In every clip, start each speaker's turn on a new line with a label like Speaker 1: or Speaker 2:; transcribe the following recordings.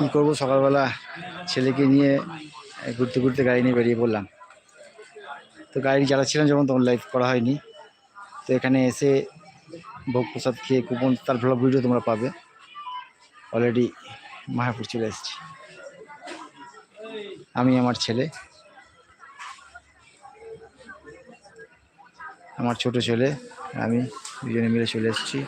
Speaker 1: কী করব? সকালবেলা ছেলেকে নিয়ে ঘুরতে ঘুরতে গাড়ি নিয়ে বেরিয়ে পড়লাম। তো গাড়ি চালাচ্ছিলাম যখন, তখন লাইভ করা হয়নি। তো এখানে এসে ভোগ প্রসাদ খেয়ে কুপন, তার ভ্লগ ভিডিও তোমরা পাবে। অলরেডি মায়াপুর চলে এসেছি। আমি, আমার ছেলে। আমার ছোট ছেলে, আমি দুজনে মিলে চলে এসেছি।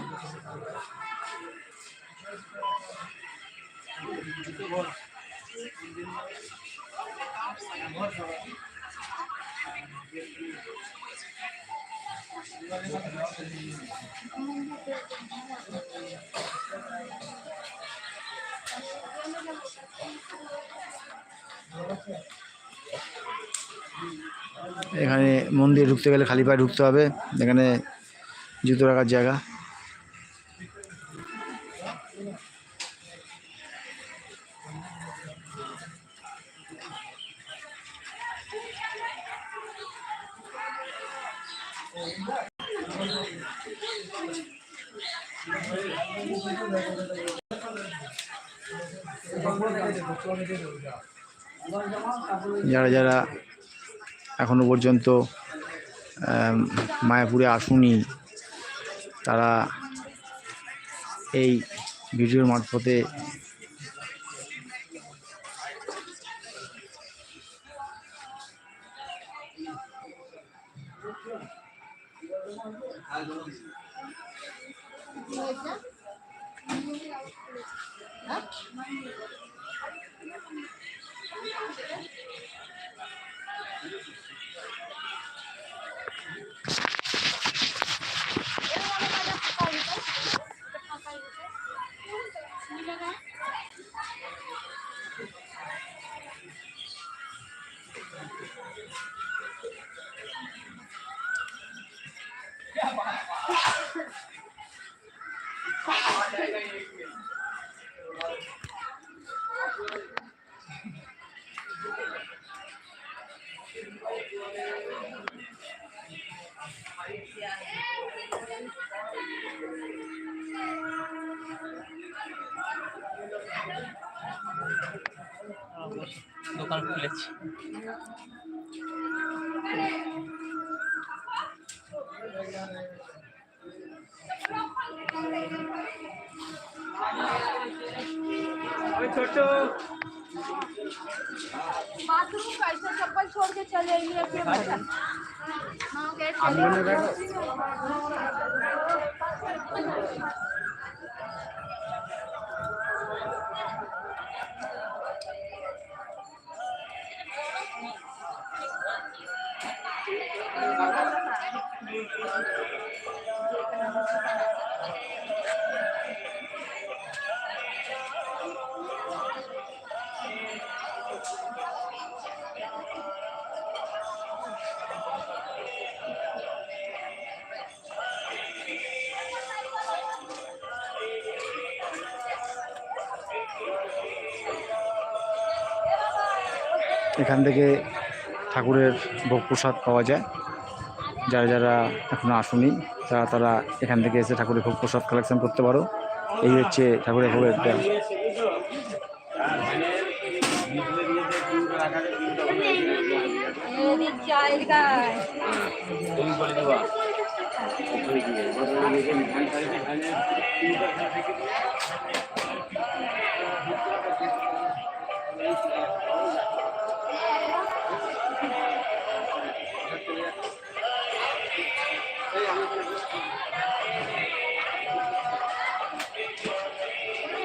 Speaker 1: এখানে মন্দিরে ঢুকতে গেলে খালি পায়ে ঢুকতে হবে। এখানে জুতো রাখার জায়গা। যারা যারা এখনও পর্যন্ত মায়াপুরে আসুনি তারা এই ভিডিওর মারফতে
Speaker 2: দোকান খুলেছি
Speaker 3: छोटो। बाथरूम कैसे चप्पल छोड़ के चले आइए अपने बच्चा हाँ गए
Speaker 1: এখান থেকে ঠাকুরের ভোগ প্রসাদ পাওয়া যায়। যারা যারা এখনও আসুনি, তারা তারা এখান থেকে এসে ঠাকুরের ভোগ প্রসাদ কালেকশন করতে পারো। এই হচ্ছে ঠাকুরের ভোগের একটা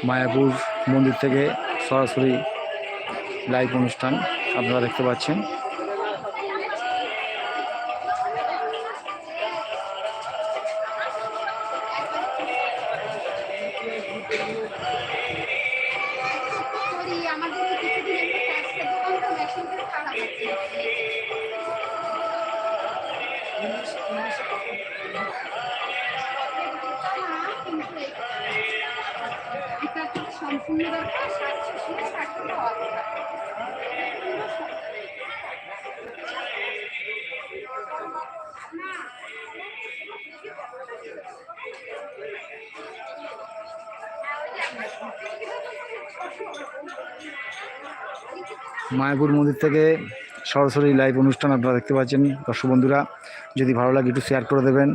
Speaker 1: মায়াপুর মন্দির থেকে সরাসরি লাইভ অনুষ্ঠান আপনারা দেখতে পাচ্ছেন।
Speaker 3: আমাদের কিছুদিন দোকানটা মেশিনটা খারাপ আছে। তো দরকার
Speaker 1: মায়াপুর মন্দির থেকে সরাসরি লাইভ অনুষ্ঠান আপনারা দেখতে পাচ্ছেন। দর্শক বন্ধুরা, যদি ভালো লাগে একটু শেয়ার করে দেবেন।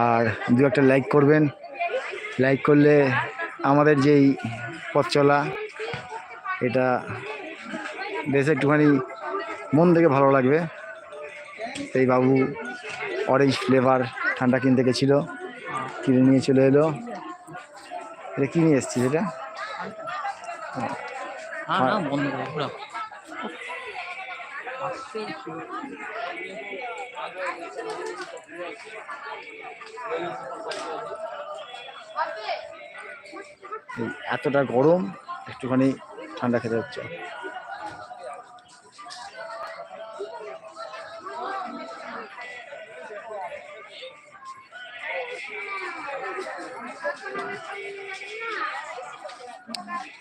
Speaker 1: আর দু একটা লাইক করবেন। লাইক করলে আমাদের যেই পথ চলা এটা বেশ একটুখানি মন থেকে ভালো লাগবে। এই বাবু অরেঞ্জ ফ্লেভার ঠান্ডা কিনতে গেছিল কিনে নিয়ে চলে এলো। এটা কি নিয়ে এসছিস এটা?
Speaker 2: হ্যাঁ
Speaker 1: এতটা গরম, একটুখানি ঠান্ডা খেতে হচ্ছে।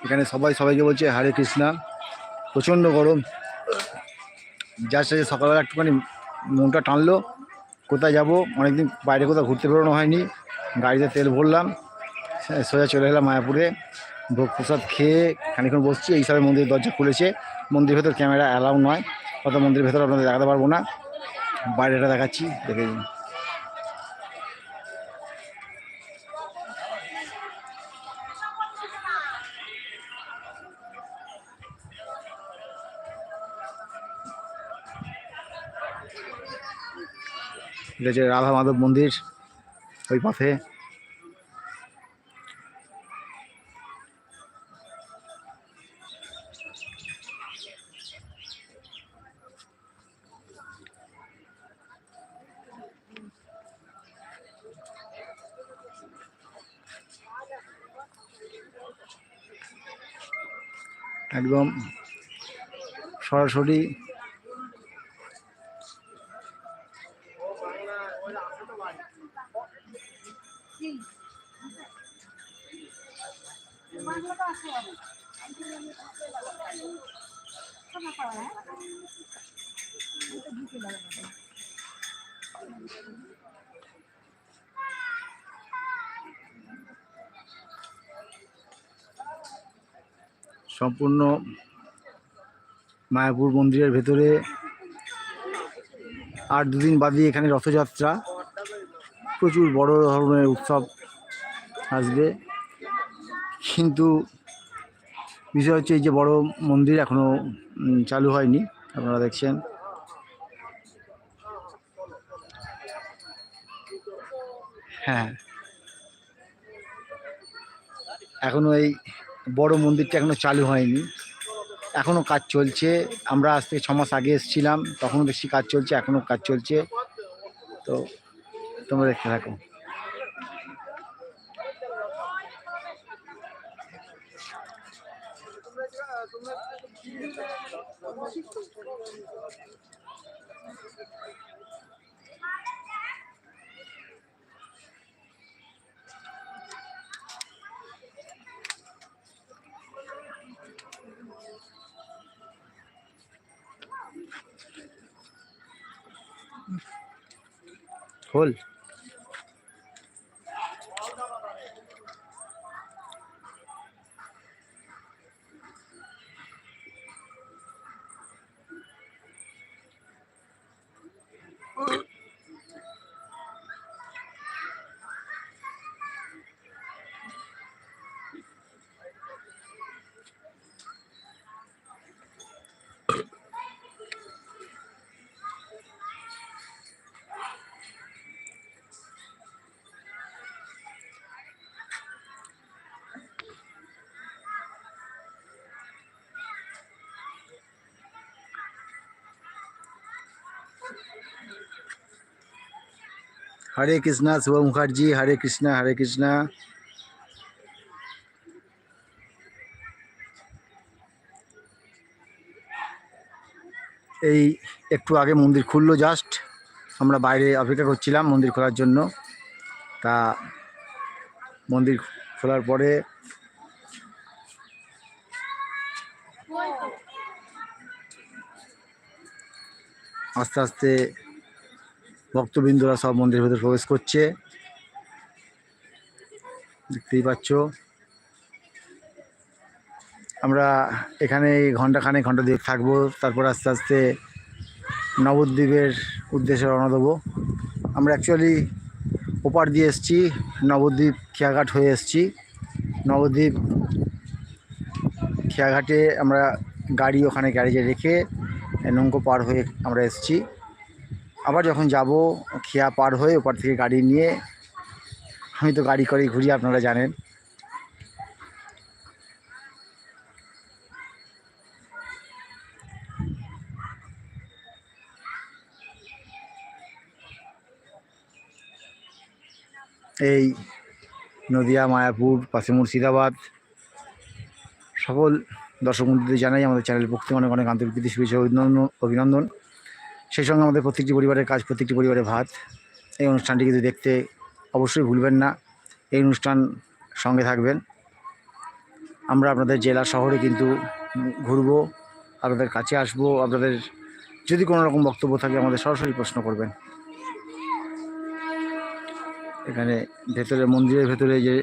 Speaker 1: এখানে সবাই, সবাইকে বলছে, হরে কৃষ্ণা। প্রচণ্ড গরম। যার সাথে সকালবেলা একটুখানি মনটা টানলো, কোথায় যাব? অনেকদিন বাইরে কোথাও ঘুরতে বেরোনো হয়নি। গাড়িতে তেল ভরলাম। সোজা চলে এলাম মায়াপুরে। ভোগ প্রসাদ খেয়ে খানিক্ষণ বসছি। এই সবে মন্দিরের দরজা খুলেছে। মন্দিরের ভেতর ক্যামেরা অ্যালাউ নয়। অত মন্দিরের ভেতর আপনাদের দেখাতে পারব না। বাইরেটা দেখাচ্ছি, দেখে। এটা হচ্ছে রাধা মাধব মন্দির। ওই পথে একদম সরাসরি সম্পূর্ণ মায়াপুর মন্দিরের ভেতরে আর দুদিন বাদে এখানে রথযাত্রা। প্রচুর বড় ধরনের উৎসব আসবে। কিন্তু বিষয় হচ্ছে এই যে বড় মন্দির এখনও উম, চালু হয়নি আপনারা দেখছেন। হ্যাঁ। এখনও এই বড় মন্দিরটা এখনও চালু হয়নি। এখনও কাজ চলছে। আমরা আজ থেকে ছমাস মাস আগে এসেছিলাম, তখনও বেশি কাজ চলছে এখনও কাজ চলছে। তো তোমরা দেখতে থাকো। খোল হরে কৃষ্ণা, শুভ মুখার্জি, হরে কৃষ্ণা হরে কৃষ্ণা। এই একটু আগে মন্দির খুললো জাস্ট আমরা বাইরে অপেক্ষা করছিলাম মন্দির খোলার জন্য। তা মন্দির খোলার পরে আস্তে আস্তে ভক্তবৃন্দরা সব মন্দিরের ভেতরে প্রবেশ করছে। দেখতেই পাচ্ছ। আমরা এখানে ঘণ্টা খানে ঘণ্টা দ্বীপ থাকব, তারপর আস্তে আস্তে নবদ্বীপের উদ্দেশ্যে রওনা দেবো। আমরা অ্যাকচুয়ালি ওপার দিয়ে এসেছি, নবদ্বীপ খেয়াঘাট হয়ে এসেছি। নবদ্বীপ খেয়াঘাটে আমরা গাড়ি ওখানে গ্যারেজে রেখে নৌকো পার হয়ে আমরা এসেছি। আবার যখন যাব, খেয়া পার হয়ে ওপার থেকে গাড়ি নিয়ে, আমি তো গাড়ি করে ঘুরি, আপনারা জানেন। এই নদিয়া, মায়াপুর, পাশে মুর্শিদাবাদ, সকল দর্শক জানাই আমাদের চ্যানেল পক্ষ অনেক অনেক আন্তরিক প্রীতি, শুভেচ্ছা অভিনন্দন অভিনন্দন। সেই সঙ্গে আমাদের প্রত্যেকটি পরিবারের কাজ, প্রত্যেকটি পরিবারের ভাত। এই অনুষ্ঠানটি কিন্তু দেখতে, অবশ্যই ভুলবেন না। এই অনুষ্ঠান সঙ্গে থাকবেন। আমরা আপনাদের জেলা শহরে কিন্তু ঘুরবো, আপনাদের কাছে আসব, আপনাদের যদি কোনো রকম বক্তব্য থাকে আমাদের সরাসরি প্রশ্ন করবেন। এখানে ভেতরে মন্দিরের ভেতরে যে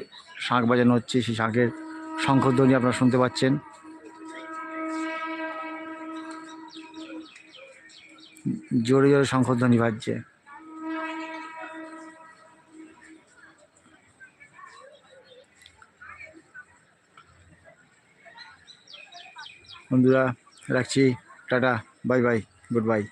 Speaker 1: শাঁখ বাজানো হচ্ছে, সেই শাঁখের শঙ্খধ্বনি আপনারা শুনতে পাচ্ছেন। জোরে জোরে শঙ্খধ্বনি বাজছে। বন্ধুরা রাখছি। Tata bye bye goodbye.